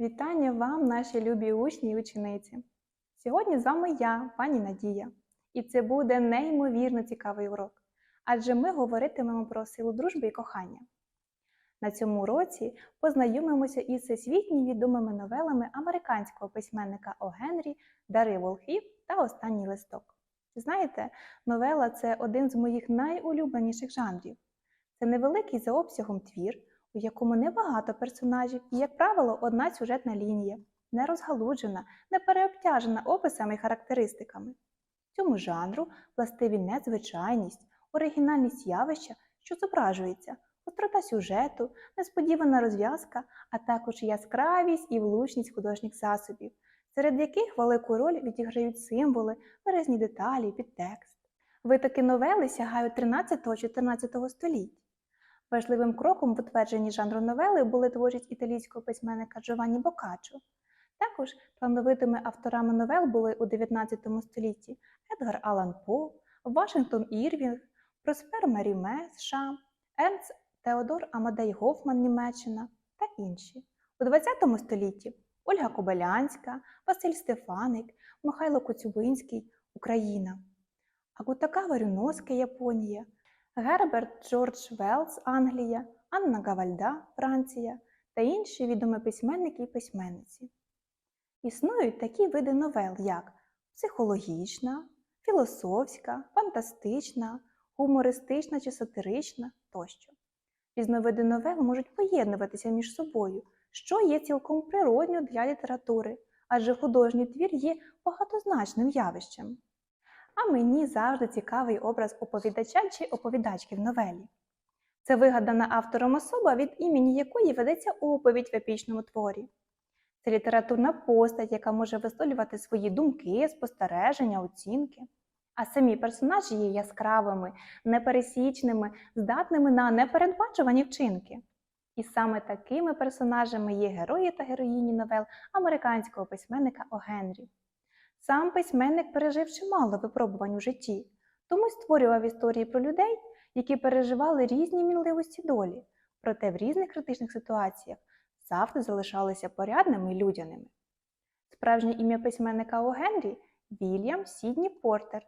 Вітання вам, наші любі учні і учениці. Сьогодні з вами я, пані Надія, і це буде неймовірно цікавий урок, адже ми говоритимемо про силу дружби і кохання. На цьому уроці познайомимося із всесвітньо відомими новелами американського письменника О. Генрі Дари Волхів та Останній листок. Знаєте, новела це один з моїх найулюбленіших жанрів. Це невеликий за обсягом твір, у якому небагато персонажів і, як правило, одна сюжетна лінія, не розгалуджена, не переобтяжена описами і характеристиками. Цьому жанру властиві незвичайність, оригінальність явища, що зображується, острота сюжету, несподівана розв'язка, а також яскравість і влучність художніх засобів, серед яких велику роль відіграють символи, виразні деталі, підтекст. Витоки новели сягають 13-14 століть. Важливим кроком в утвердженні жанру новели були творчість італійського письменника Джованні Бокаччо. Також талановитими авторами новел були у 19 столітті Едгар Алан По, Вашингтон Ірвінг, Проспер Меріме США, Ернст Теодор Амадей Гофман Німеччина та інші. У 20 столітті Ольга Кобилянська, Василь Стефаник, Михайло Коцюбинський Україна, Агутака Рюноска Японія, Герберт Джордж Велс Англія, Анна Гавальда Франція та інші відомі письменники і письменниці. Існують такі види новел, як психологічна, філософська, фантастична, гумористична чи сатирична тощо. Різновиди новел можуть поєднуватися між собою, що є цілком природньо для літератури, адже художній твір є багатозначним явищем. А мені завжди цікавий образ оповідача чи оповідачки в новелі. Це вигадана автором особа, від імені якої ведеться оповідь в епічному творі. Це літературна постать, яка може висловлювати свої думки, спостереження, оцінки. А самі персонажі є яскравими, непересічними, здатними на непередбачувані вчинки. І саме такими персонажами є герої та героїні новел американського письменника О. Генрі. Сам письменник пережив чимало випробувань у житті, тому й створював історії про людей, які переживали різні мінливості долі, проте в різних критичних ситуаціях завжди залишалися порядними і людяними. Справжнє ім'я письменника О. Генрі Вільям Сідні Портер.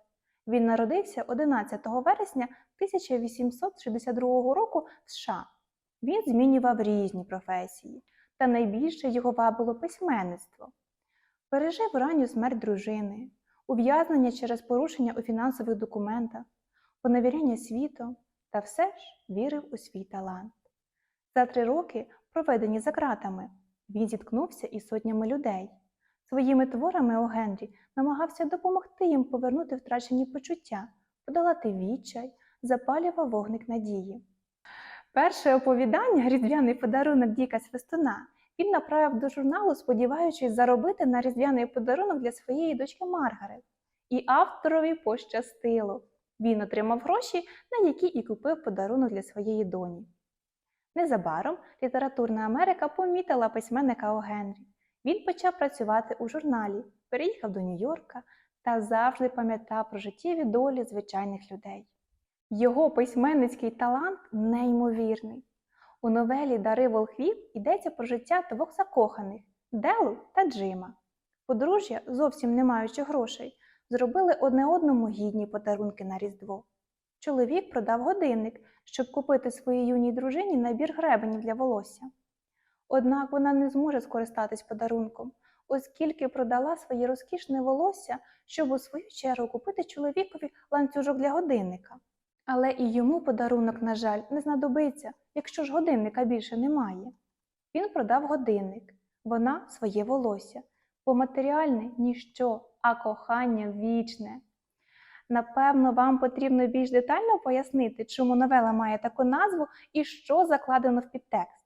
Він народився 11 вересня 1862 року в США. Він змінював різні професії, та найбільше його вабило письменництво. Пережив ранню смерть дружини, ув'язнення через порушення у фінансових документах, поневіряння світу та все ж вірив у свій талант. За три роки, проведені за ґратами, він зіткнувся із сотнями людей. Своїми творами О. Генрі намагався допомогти їм повернути втрачені почуття, подолати відчай, запалював вогник надії. Перше оповідання Різдвяний подарунок Діка Свистуна він направив до журналу, сподіваючись заробити на різдвяний подарунок для своєї дочки Маргарет. І авторові пощастило. Він отримав гроші, на які і купив подарунок для своєї доні. Незабаром літературна Америка помітила письменника О. Генрі. Він почав працювати у журналі, переїхав до Нью-Йорка та завжди пам'ятав про життєві долі звичайних людей. Його письменницький талант неймовірний. У новелі Дари волхвів йдеться про життя двох закоханих Делу та Джима. Подружжя, зовсім не маючи грошей, зробили одне одному гідні подарунки на Різдво. Чоловік продав годинник, щоб купити своїй юній дружині набір гребенів для волосся. Однак вона не зможе скористатись подарунком, оскільки продала своє розкішне волосся, щоб у свою чергу купити чоловікові ланцюжок для годинника. Але і йому подарунок, на жаль, не знадобиться, якщо ж годинника більше немає. Він продав годинник, вона своє волосся, бо матеріальне ніщо, а кохання вічне. Напевно, вам потрібно більш детально пояснити, чому новела має таку назву і що закладено в підтекст.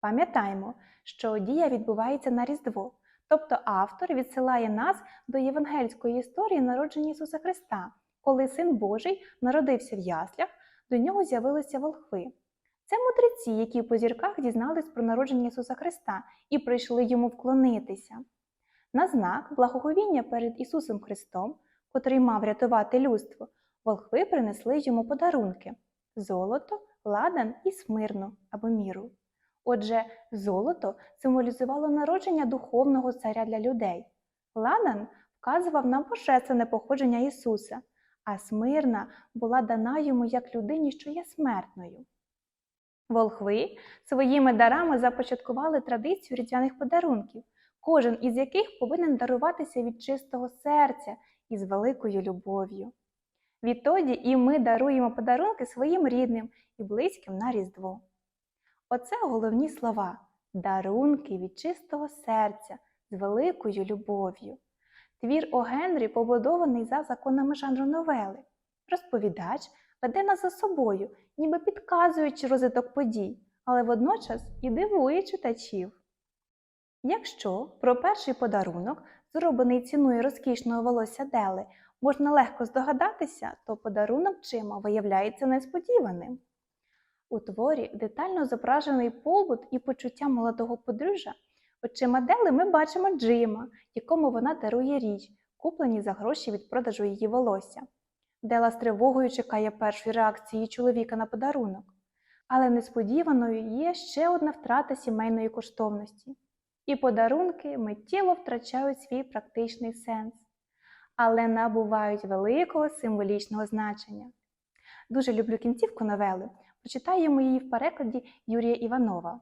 Пам'ятаємо, що дія відбувається на Різдво, тобто автор відсилає нас до євангельської історії народження Ісуса Христа, коли Син Божий народився в яслях, до нього з'явилися волхви. Це мудреці, які по зірках дізнались про народження Ісуса Христа і прийшли йому вклонитися. На знак благоговіння перед Ісусом Христом, котрий мав рятувати людство, волхви принесли йому подарунки золото, ладан і смирну або міру. Отже, золото символізувало народження духовного царя для людей. Ладан вказував на божественне походження Ісуса, а смирна була дана йому як людині, що є смертною. Волхви своїми дарами започаткували традицію різдвяних подарунків, кожен із яких повинен даруватися від чистого серця і з великою любов'ю. Відтоді і ми даруємо подарунки своїм рідним і близьким на Різдво. Оце головні слова дарунки від чистого серця з великою любов'ю. Твір О Генрі побудований за законами жанру новели. Розповідач веде нас за собою, ніби підказуючи розвиток подій, але водночас і дивує читачів. Якщо про перший подарунок, зроблений ціною розкішного волосся Дели, можна легко здогадатися, то подарунок Джима виявляється несподіваним. У творі детально зображений побут і почуття молодого подружжя. Очима Дели ми бачимо Джима, якому вона дарує річ, куплені за гроші від продажу її волосся. Дела з тривогою чекає першої реакції чоловіка на подарунок. Але несподіваною є ще одна втрата сімейної коштовності. І подарунки миттєво втрачають свій практичний сенс, але набувають великого символічного значення. Дуже люблю кінцівку новели. Прочитаємо її в перекладі Юрія Іванова.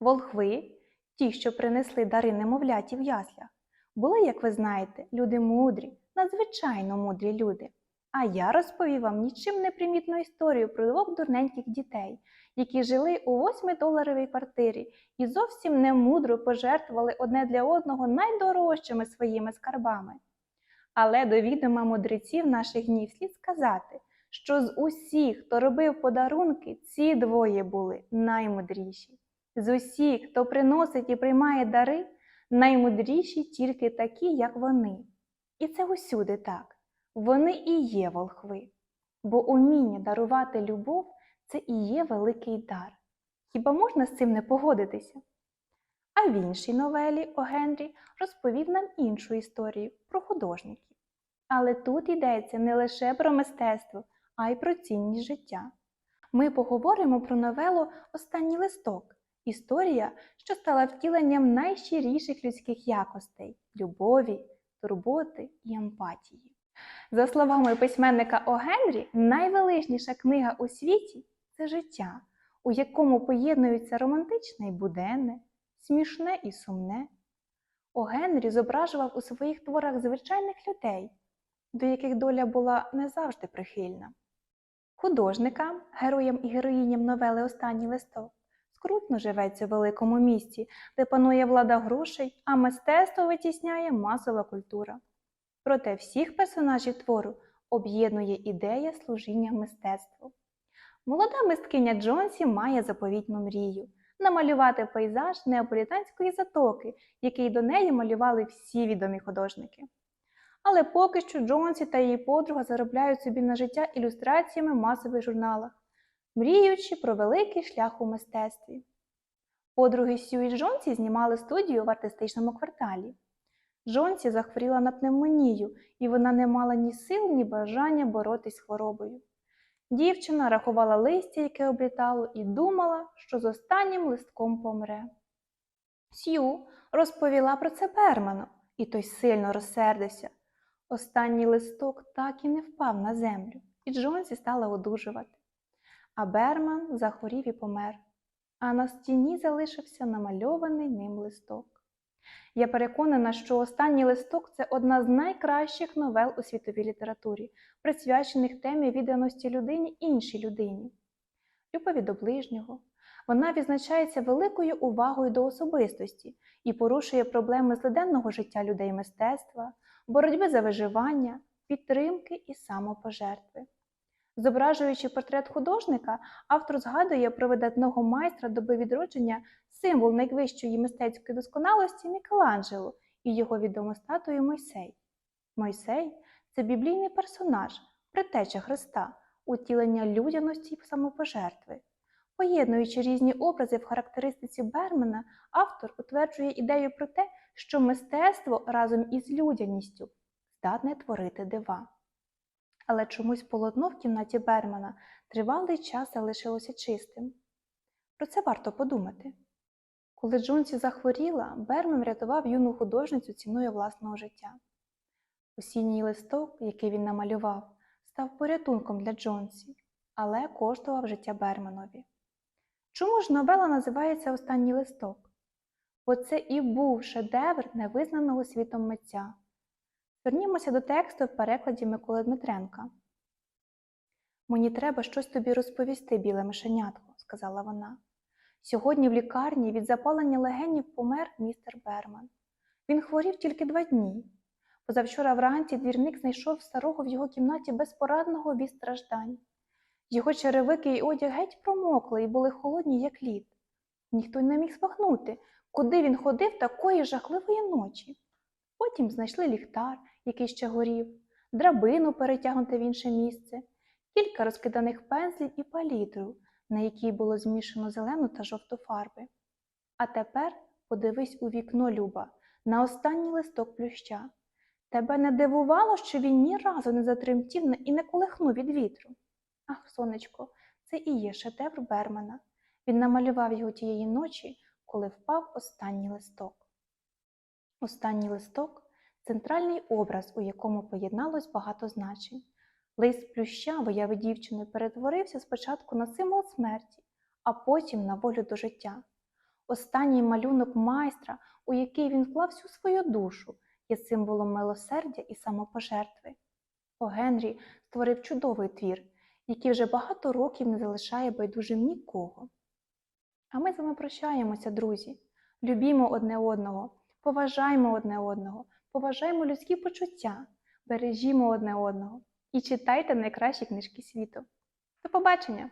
Волхви, ті, що принесли дари немовляті в яслях, були, як ви знаєте, люди мудрі, надзвичайно мудрі люди. А я розповів вам нічим не примітну історію про двох дурненьких дітей, які жили у восьмидоларовій квартирі і зовсім не мудро пожертвували одне для одного найдорожчими своїми скарбами. Але до відома мудреців наших днів слід сказати, що з усіх, хто робив подарунки, ці двоє були наймудріші. З усіх, хто приносить і приймає дари, наймудріші тільки такі, як вони. І це усюди так. Вони і є волхви, бо уміння дарувати любов це і є великий дар. Хіба можна з цим не погодитися? А в іншій новелі О Генрі розповів нам іншу історію про художників. Але тут йдеться не лише про мистецтво, а й про цінність життя. Ми поговоримо про новелу Останній листок історія, що стала втіленням найщиріших людських якостей любові, турботи і емпатії. За словами письменника О Генрі, найвеличніша книга у світі це життя, у якому поєднуються романтичне і буденне, смішне і сумне. О Генрі зображував у своїх творах звичайних людей, до яких доля була не завжди прихильна. Художникам, героям і героїням новели Останній листок скрутно живеться в великому місті, де панує влада грошей, а мистецтво витісняє масова культура. Проте всіх персонажів твору об'єднує ідея служіння мистецтву. Молода мисткиня Джонсі має заповітну мрію намалювати пейзаж неаполітанської затоки, який до неї малювали всі відомі художники. Але поки що Джонсі та її подруга заробляють собі на життя ілюстраціями масових журналах, мріючи про великий шлях у мистецтві. Подруги Сью і Джонсі знімали студію в артистичному кварталі. Джонсі захворіла на пневмонію, і вона не мала ні сил, ні бажання боротись з хворобою. Дівчина рахувала листя, яке облітало, і думала, що з останнім листком помре. Сью розповіла про це Берману, і той сильно розсердився. Останній листок так і не впав на землю, і Джонсі стала одужувати. А Берман захворів і помер, а на стіні залишився намальований ним листок. Я переконана, що останній листок це одна з найкращих новел у світовій літературі, присвячених темі відданості людині іншій людині, любові до ближнього. Вона відзначається великою увагою до особистості і порушує проблеми злиденного життя людей мистецтва, боротьби за виживання, підтримки і самопожертви. Зображуючи портрет художника, автор згадує про видатного майстра доби відродження символ найвищої мистецької досконалості Мікеланджело і його відому статую Мойсей. Мойсей це біблійний персонаж, притеча Христа, утілення людяності і самопожертви. Поєднуючи різні образи в характеристиці Бермена, автор утверджує ідею про те, що мистецтво разом із людяністю здатне творити дива. Але чомусь полотно в кімнаті Бермана тривалий час залишилося чистим. Про це варто подумати. Коли Джонсі захворіла, Берман врятував юну художницю ціною власного життя. Осінній листок, який він намалював, став порятунком для Джонсі, але коштував життя Берманові. Чому ж новела називається Останній листок? Бо це і був шедевр невизнаного світом митця. Звернімося до тексту в перекладі Миколи Дмитренка. Мені треба щось тобі розповісти, біле мишенятко, сказала вона. Сьогодні в лікарні від запалення легенів помер містер Берман. Він хворів тільки два дні. Позавчора вранці двірник знайшов старого в його кімнаті безпорадного від страждань. Його черевики й одяг геть промокли і були холодні, як лід. Ніхто й не міг спахнути, куди він ходив такої жахливої ночі. Потім знайшли ліхтар, який ще горів, драбину перетягнути в інше місце, кілька розкиданих пензлів і палітру, на якій було змішано зелену та жовту фарби. А тепер подивись у вікно, Люба, на останній листок плюща. Тебе не дивувало, що він ні разу не затремтів і не колихнув від вітру. Ах, сонечко, це і є шедевр Бермана. Він намалював його тієї ночі, коли впав останній листок. Останній листок центральний образ, у якому поєдналось багато значень. Лист плюща, вияви дівчини, перетворився спочатку на символ смерті, а потім на волю до життя. Останній малюнок майстра, у який він вклав всю свою душу, є символом милосердя і самопожертви. О Генрі створив чудовий твір, який вже багато років не залишає байдужим нікого. А ми з вами прощаємося, друзі. Любімо одне одного, поважаймо одне одного, поважаймо людські почуття, бережімо одне одного і читайте найкращі книжки світу. До побачення!